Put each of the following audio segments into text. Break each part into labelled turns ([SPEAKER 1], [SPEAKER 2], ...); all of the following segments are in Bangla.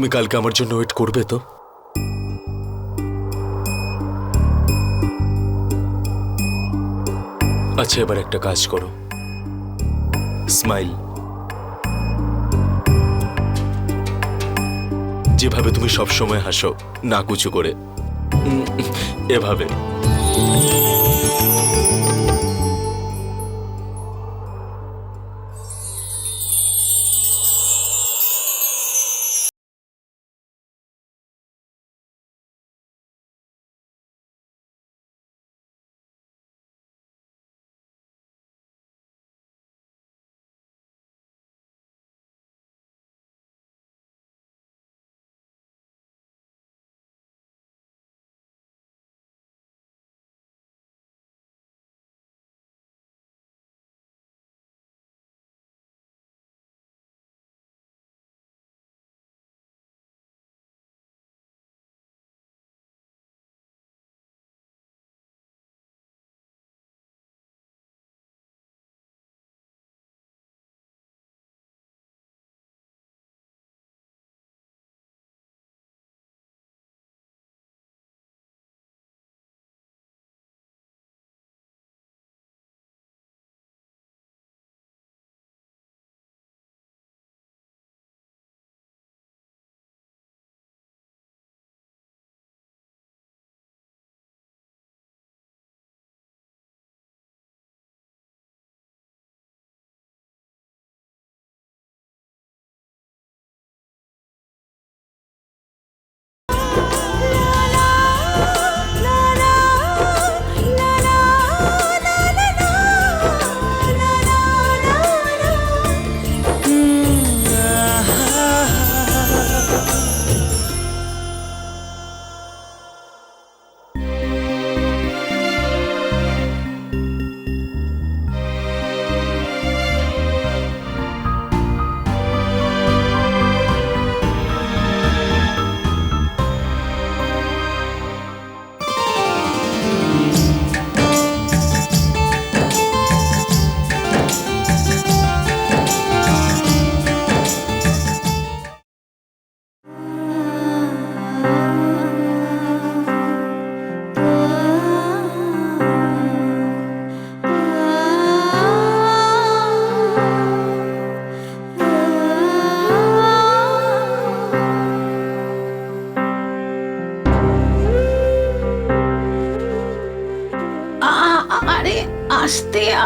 [SPEAKER 1] তুমি কালকে আমার জন্য ওয়েট করবে তো? আচ্ছা এবার একটা কাজ করো। স্মাইল। যেভাবে তুমি সব সময় হাসো না কুচু করে এভাবে।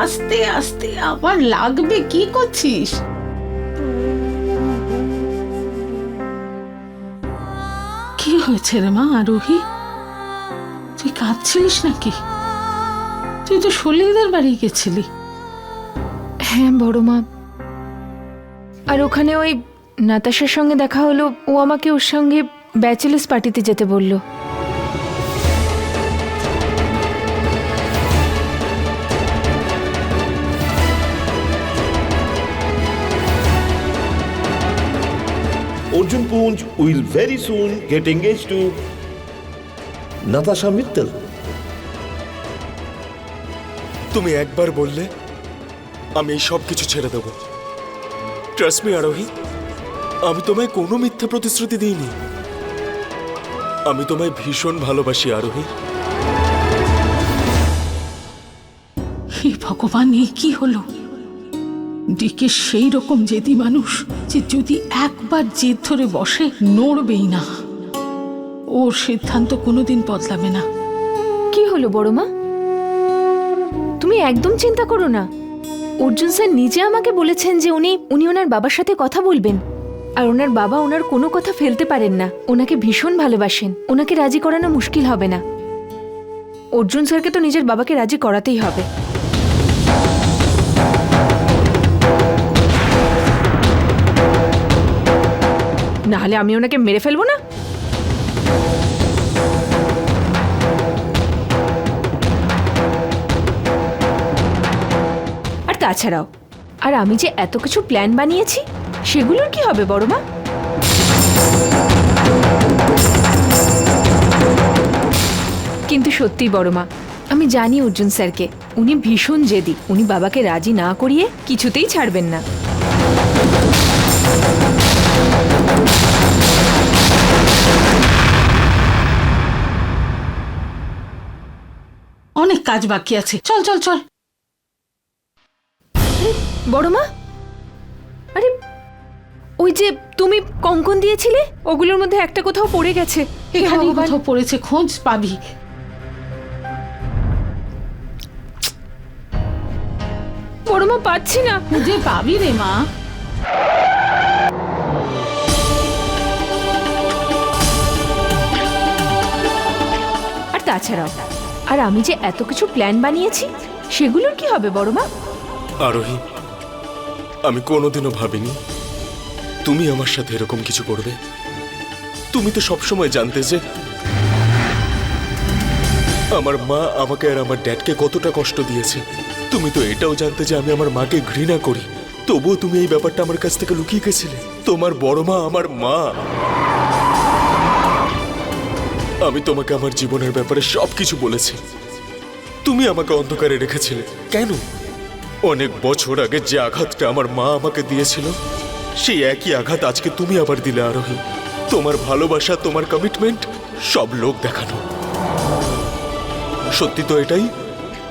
[SPEAKER 2] আস্তে আস্তে আবার লাগবে? কি করছিস? কি হয়েছে রে মা আরোহী তুই কাঁদছিলিস নাকি? তুই তো সলিদের বাড়ি গেছিলি।
[SPEAKER 3] হ্যাঁ বড় মা। আর ওখানে ওই নাতাশার সঙ্গে দেখা হলো। ও আমাকে ওর সঙ্গে ব্যাচেলার্স পার্টিতে যেতে বলল।
[SPEAKER 4] Arjun Poonj will very soon get engaged to Natasha Mittal.
[SPEAKER 1] তুমি একবার বললে আমি এই সব কিছু ছেড়ে দেব। ট্রাস্ট মি আরোহী আমি তোমায় কোনো মিথ্যা প্রতিশ্রুতি দিইনি। আমি তোমায় ভীষণ ভালোবাসি আরোহী।
[SPEAKER 2] হে ভগবান এই কি হলো? ডিকে সেই রকম জেদি মানুষ যে যদি একবার জেদ ধরে বসে, নড়বেই না। ওর সিদ্ধান্ত কোনোদিন বদলাবে না।
[SPEAKER 3] কি হলো বড় মা তুমি একদম চিন্তা করো না। অর্জুন স্যার নিজে আমাকে বলেছেন যে উনি উনি ওনার বাবার সাথে কথা বলবেন। আর ওনার বাবা ওনার কোনো কথা ফেলতে পারেন না। ওনাকে ভীষণ ভালোবাসেন। ওনাকে রাজি করানো মুশকিল হবে না। অর্জুন স্যারকে তো নিজের বাবাকে রাজি করাতেই হবে। নাহলে আমি ওনাকে মেরে ফেলব না। আর তাছাড়াও, আর আমি যে এত কিছু প্ল্যান বানিয়েছি, সেগুলোর কি হবে, বড় মা? কিন্তু সত্যি বড় মা, আমি জানি অর্জুন স্যারকে, উনি ভীষণ জেদি, উনি বাবাকে রাজি না করিয়ে কিছুতেই ছাড়বেন না।
[SPEAKER 2] অনেক কাজ বাকি আছে। চল চল চল।
[SPEAKER 3] বড় মা আরে ওই যে তুমি কঙ্কন দিয়েছিলে? ওগুলোর মধ্যে একটা কোথাও পড়ে গেছে।
[SPEAKER 2] এখানে কোথাও পড়েছে খোঁজ পাবি।
[SPEAKER 3] বড় মা পাচ্ছি না।
[SPEAKER 2] যে পাবি রে মা।
[SPEAKER 3] তাছাড়াও, আর আমি যে এত কিছু প্ল্যান বানিয়েছি, সেগুলোর কি হবে বড় মা
[SPEAKER 1] আরোহী, আমি কোনোদিনও ভাবিনি তুমি আমার সাথে এরকম কিছু করবে। তুমি তো সবসময় জানতে যে আমার মা আমাকে আর আমার ড্যাডকে কতটা কষ্ট দিয়েছে। তুমি তো এটাও জানতে যে আমি আমার মাকে ঘৃণা করি। তবুও তুমি এই ব্যাপারটা আমার কাছ থেকে লুকিয়ে গেছিলে। তোমার বড় মা আমার মা। আমি তোমাকে আমার জীবনের ব্যাপারে সব কিছু বলেছি। তুমি আমাকে অন্ধকারে রেখেছিলে। কেন? অনেক বছর আগে যে আঘাতটা আমার মা আমাকে দিয়েছিল, সেই একই আঘাত আজকে তুমি আবার দিলে আরোহী। তোমার ভালোবাসা, তোমার কমিটমেন্ট সব লোক দেখানো। সত্যি তো এটাই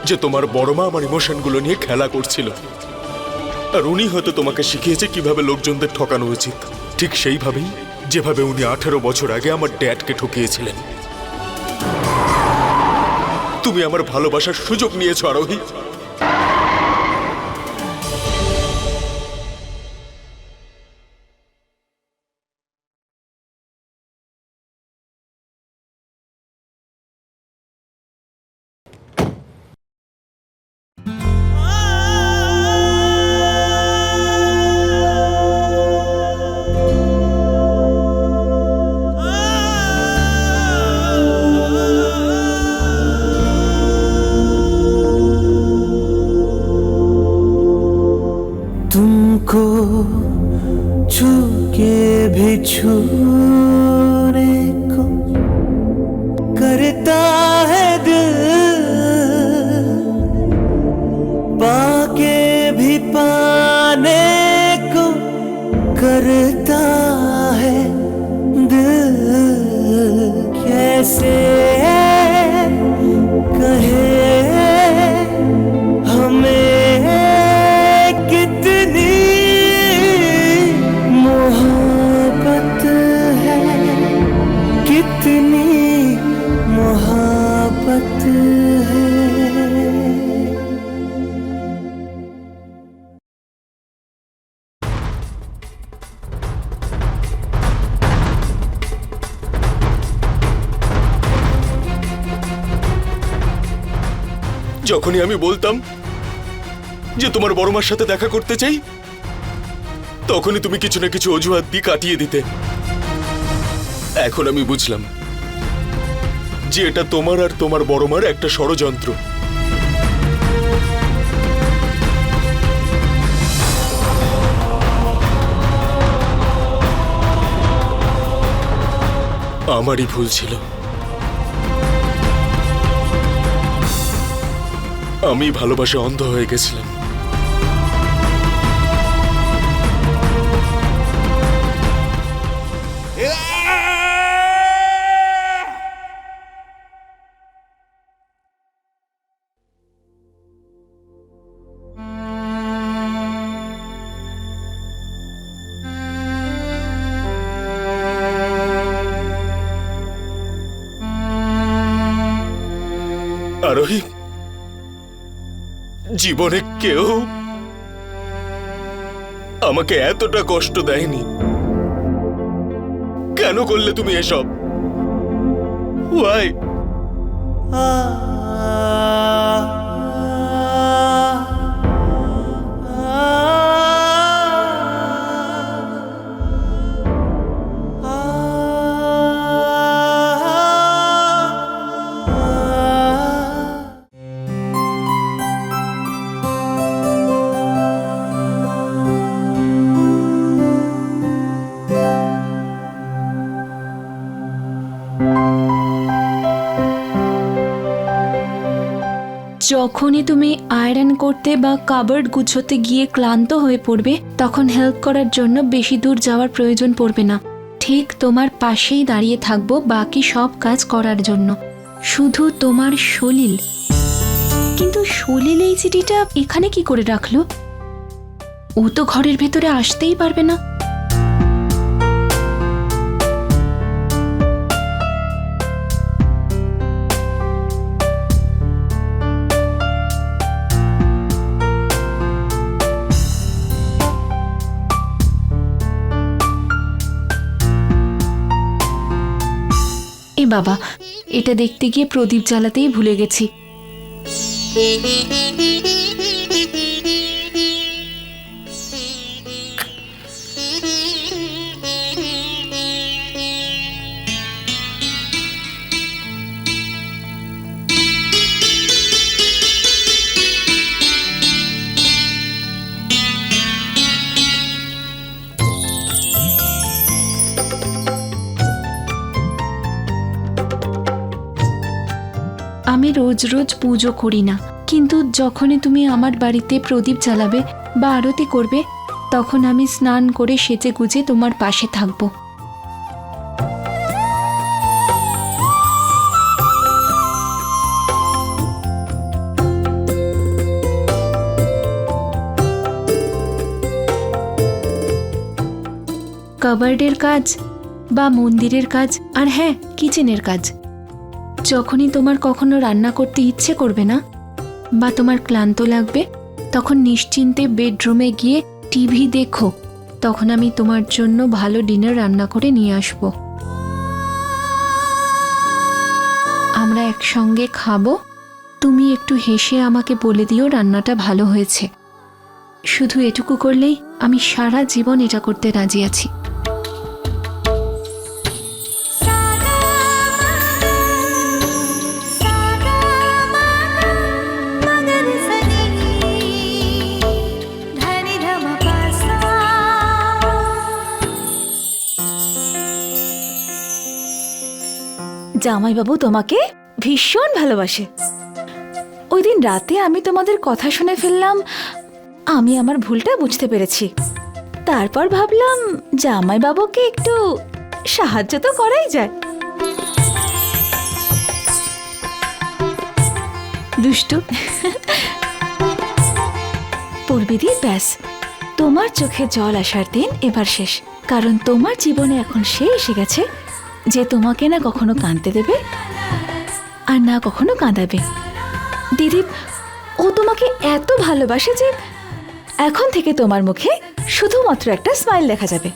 [SPEAKER 1] যে তোমার বড় মা আমার ইমোশনগুলো নিয়ে খেলা করছিল। আর উনি হয়তো তোমাকে শিখিয়েছে কীভাবে লোকজনদের ঠকানো উচিত। ঠিক সেইভাবেই, যেভাবে উনি আঠেরো বছর আগে আমার ড্যাডকে ঠকিয়েছিলেন। তুমি আমার ভালোবাসার সুযোগ নিয়েছো আরোহী। যখনই আমি বলতাম যে তোমার বড় মার সাথে দেখা করতে চাই, তখনই তুমি কিছু না কিছু অজুহাত দিয়ে কাটিয়ে দিতে। এখন আমি বুঝলাম যে এটা তোমার আর তোমার বড় মার একটা ষড়যন্ত্র। আমারই ভুল ছিল। আমি ভালোবাসে অন্ধ হয়ে গেছিলাম। আরোহী জীবনে কেউ আমাকে এতটা কষ্ট দেয়নি। কেন করলে তুমি এসব? ওয়াই
[SPEAKER 3] যখনই তুমি আয়রন করতে বা কাবার্ড গুছোতে গিয়ে ক্লান্ত হয়ে পড়বে, তখন হেল্প করার জন্য বেশি দূর যাওয়ার প্রয়োজন পড়বে না। ঠিক তোমার পাশেই দাঁড়িয়ে থাকব বাকি সব কাজ করার জন্য। শুধু তোমার সলিল কিন্তু সলিল এই চিঠিটা এখানে কি করে রাখল? ও তো ঘরের ভেতরে আসতেই পারবে না। বাবা এটা দেখতে গিয়ে প্রদীপ জ্বালাতেই ভুলে গেছি। রোজ রোজ পুজো করি না। কিন্তু যখনই তুমি আমার বাড়িতে প্রদীপ জ্বালাবে বা আরতি করবে, তখন আমি স্নান করে সেজে গুজে তোমার পাশে থাকব। কাবার্ডের কাজ বা মন্দিরের কাজ, আর হ্যাঁ কিচেনের কাজ। যখনই তোমার কখনো রান্না করতে ইচ্ছে করবে না বা তোমার ক্লান্ত লাগবে, তখন নিশ্চিন্তে বেডরুমে গিয়ে টিভি দেখো। তখন আমি তোমার জন্য ভালো ডিনার রান্না করে নিয়ে আসব। আমরা একসঙ্গে খাব। তুমি একটু হেসে আমাকে বলে দিও রান্নাটা ভালো হয়েছে। শুধু এটুকু করলেই আমি সারা জীবন এটা করতে রাজি আছি।
[SPEAKER 5] জামাইবাবু তোমাকে ভীষণ ভালোবাসে। ওই দিন রাতে আমি তোমাদের কথা শুনে ফেললাম, আমি আমার ভুলটা বুঝতে পেরেছি। তারপর ভাবলাম, জামাইবাবুকে একটু সাহায্য তো করাই যায়। দুষ্টু। পূর্বিদি, ব্যাস। তোমার চোখে জল আসার দিন এবার শেষ, কারণ তোমার জীবনে এখন সে এসে গেছে। যে তোমাকে না কখনো কাঁদতে দেবে আর না কখনো কাঁদাবে। দিদি, ও তোমাকে এত ভালোবাসে যে এখন থেকে তোমার মুখে শুধুমাত্র একটা স্মাইল দেখা যাবে।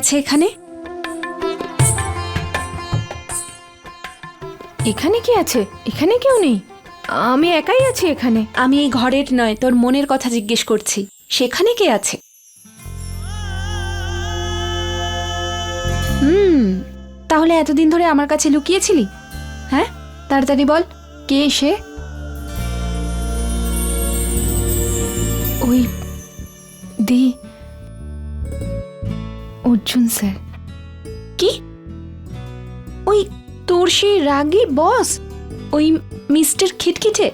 [SPEAKER 3] আছে এখানে?
[SPEAKER 6] এখানে কি আছে? এখানে কেউ নেই। আমি একাই আছি এখানে।
[SPEAKER 3] আমি এই ঘরের নয় তোর মনের কথা জিজ্ঞেস করছি। সেখানে কে আছে? হুম তাহলে এতদিন ধরে আমার কাছে লুকিয়েছিলি? হ্যাঁ তাড়াতাড়ি বল কে সে?
[SPEAKER 6] ওই দি অর্জুন স্যার।
[SPEAKER 3] কি? ওই তোর সেই রাগী বস? ওই মিস্টার খিটখিটে?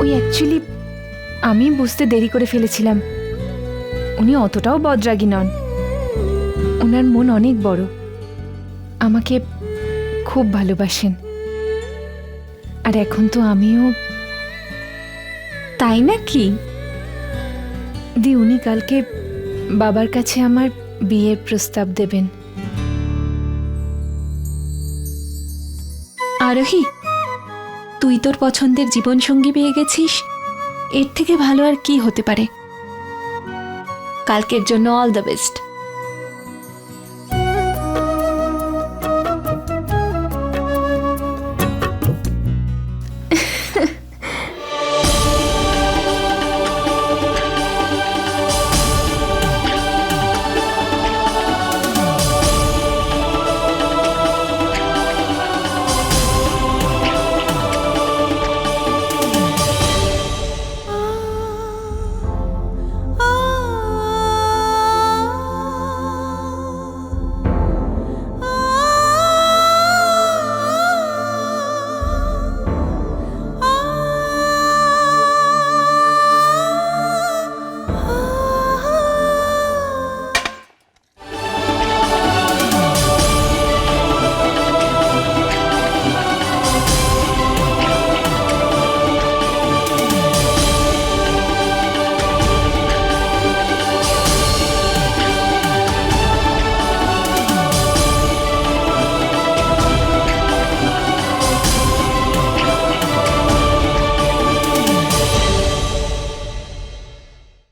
[SPEAKER 6] ওই অ্যাকচুয়ালি আমি বুঝতে দেরি করে ফেলেছিলাম। উনি অতটাও বদরাগী নন। ওনার মন অনেক বড়। আমাকে খুব ভালোবাসেন। আর এখন তো আমিও
[SPEAKER 3] তাই নাকি?
[SPEAKER 6] দি উনি কালকে বাবার কাছে আমার বিয়ের প্রস্তাব দেবেন।
[SPEAKER 3] আরোহী, তুই তোর পছন্দের জীবনসঙ্গী পেয়ে গেছিস? এর থেকে ভালো আর কি হতে পারে? কালকের জন্য অল দ্য বেস্ট